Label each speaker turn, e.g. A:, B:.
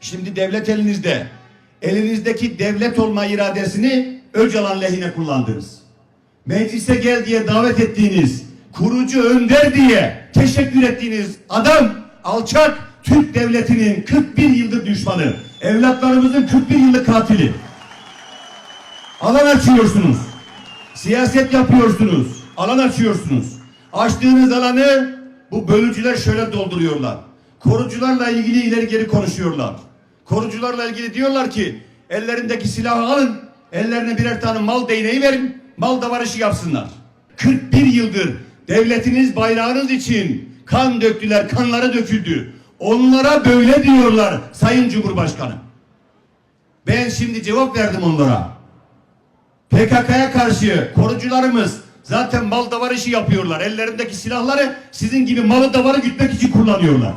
A: Şimdi devlet elinizde. Elinizdeki devlet olma iradesini Öcalan lehine kullandınız. Meclise gel diye davet ettiğiniz, kurucu önder diye teşekkür ettiğiniz adam alçak Türk devletinin 41 yıldır düşmanı. Evlatlarımızın 41 yıllık katili. Alan açıyorsunuz. Siyaset yapıyorsunuz. Alan açıyorsunuz. Açtığınız alanı bu bölücüler şöyle dolduruyorlar. Korucularla ilgili ileri geri konuşuyorlar. Korucularla ilgili diyorlar ki ellerindeki silahı alın, ellerine birer tane mal değneği verin, mal davarışı yapsınlar. 41 yıldır devletiniz bayrağınız için kan döktüler, kanları döküldü. Onlara böyle diyorlar Sayın Cumhurbaşkanı. Ben şimdi cevap verdim onlara. PKK'ya karşı korucularımız zaten mal davar yapıyorlar. Ellerindeki silahları sizin gibi malı davarı gütmek için kullanıyorlar.